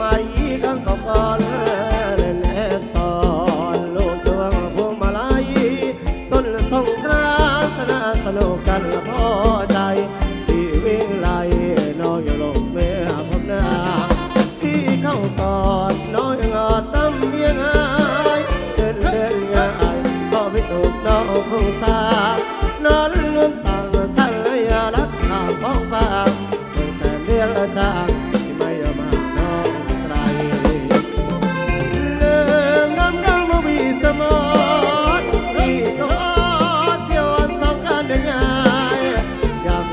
มัยข้างก่อนเล่นแอบซอนลูกช่วงพวงมาลัยต้นสงกรานสนาสนุกกันละพอใจที่วิ่งไล่น้องอยู่ลงเมื่อพบหน้าที่เข้ากอดน้อยงอดตั้มเมียงายเดินเดินง่ายพอไม่ถูกน้องคงซานอนเลื่อนต่างสั่นเลยรักทางพ้องฟ้าเมื่อแสนเรียนละจาง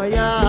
วันเ